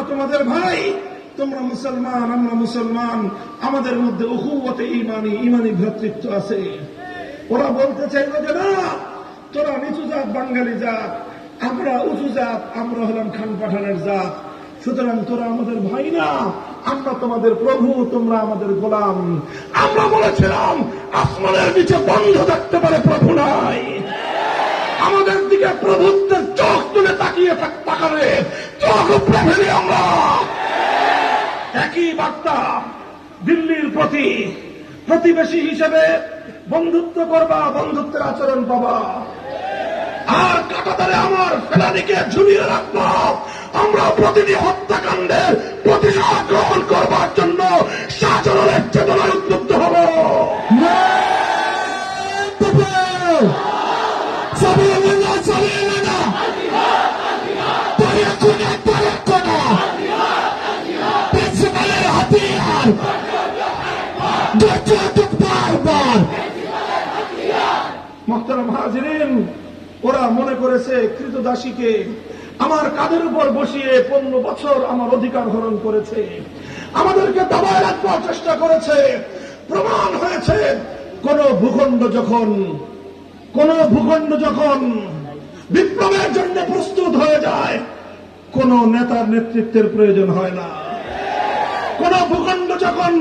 আমরা তোমাদের ভাই। তোমরা মুসলমান, আমরা মুসলমান। আমাদের মধ্যে উহুবতে ইমানি ইমানি ভ্রাতৃত্ব আছে। ওরা বলতে চাইল যে, না, তোরা নিচু জাত, বাঙালি জাত। আমরা উঁচু জাত, আমরা হলাম খান পাঠানের জাত। সুতরাং তোরা আমাদের ভাই না। আমরা তোমাদের প্রভু, তোমরা আমাদের গোলাম। আমরা বলেছিলাম, আসমানের নিচে বন্ধ থাকতে পারে প্রভু নাই। আমাদের দিকে প্রভুত্বের তাকিয়ে তাকাবে চোখ উপড়ে আমরা। একই বার্তা দিল্লির প্রতি। প্রতিবেশী হিসেবে বন্ধুত্ব করবা, বন্ধুত্বের আচরণ পাবা। আর কাটাতারে আমার ফেলানিকে ঝুলিয়ে রাখব। আমরা প্রতিটি হত্যাকাণ্ডের প্রতিশোধ গ্রহণ করবার জন্য ওরা মনে করেছে কৃতদাসীকে আমার কাঁধের উপর বসিয়ে পনেরো বছর আমার অধিকার হরণ করেছে। আমাদেরকে দাবায় রাখবার চেষ্টা করেছে। প্রমাণ হয়েছে, কোন ভূখণ্ড যখন, কোন ভূখণ্ড যখন বিপ্লবের জন্য প্রস্তুত হয়ে যায়, কোন নেতার নেতৃত্বের প্রয়োজন হয় না। কোন ভূখণ্ড যখন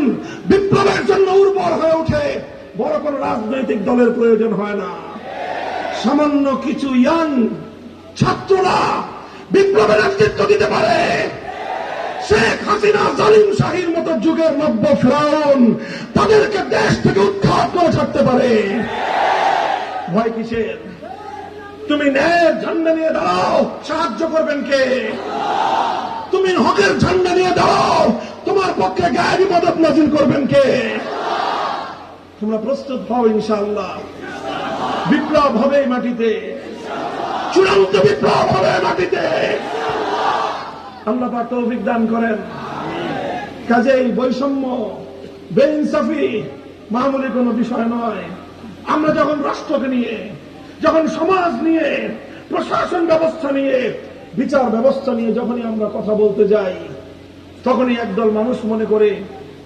বিপ্লবের জন্য উর্বর হয়ে ওঠে, বড় কোন রাজনৈতিক দলের প্রয়োজন হয় না। সামান্য কিছু ইয়াং ছাত্ররা বিপ্লবের নেতৃত্ব দিতে পারে। শেখ হাসিনা জালিম শাহীর মতো যুগের নব্য ফেরাউন তাদেরকে দেশ থেকে উৎখাত করে ছাড়তে পারে। ভয় কিসের? তুমি ন্যায়ের ঝান্ডা নিয়ে দাঁড়াও, সাহায্য করবেন কে? তুমি হকের ঝান্ডা তোমার মদত নাজিল করবেন কে? তোমরা প্রস্তুত হও ইনশাআল্লাহ। বিপ্লব হবে এই মাটিতে। চূড়ান্ত বিপ্লব হবে মাটিতে। আল্লাহ পাক তৌফিক দান করেন। কাজেই বৈষম্য, বেইনসাফি মামুলি কোনো বিষয় নয়। আমরা যখন রাষ্ট্রকে নিয়ে, যখন সমাজ নিয়ে, প্রশাসন ব্যবস্থা নিয়ে, বিচার ব্যবস্থা নিয়ে যখনই আমরা কথা বলতে যাই তখনই একদল মানুষ মনে করে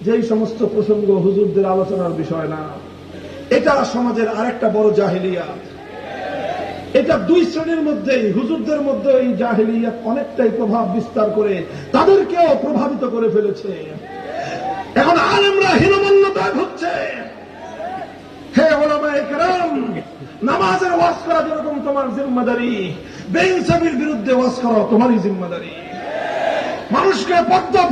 যে এই সমস্ত প্রসঙ্গ হুজুরদের আলোচনার বিষয় না। এটা সমাজের আরেকটা বড় জাহিলিয়াত। এটা দুই শ্রেণির মধ্যেই, হুজুরদের মধ্যে এই জাহিলিয়াত অনেকটাই প্রভাব বিস্তার করে, তাদেরকেও প্রভাবিত করে ফেলেছে। এখন আলেমরা হীনমন্যতায় ভুগছে। হে ওলামায়ে কেরাম, নামাজের ওয়াজ করা যেরকম তোমার জিম্মাদারি, বেইনসাফির বিরুদ্ধে ওয়াজ করা তোমারই জিম্মাদারি। মানুষকে পদ্ম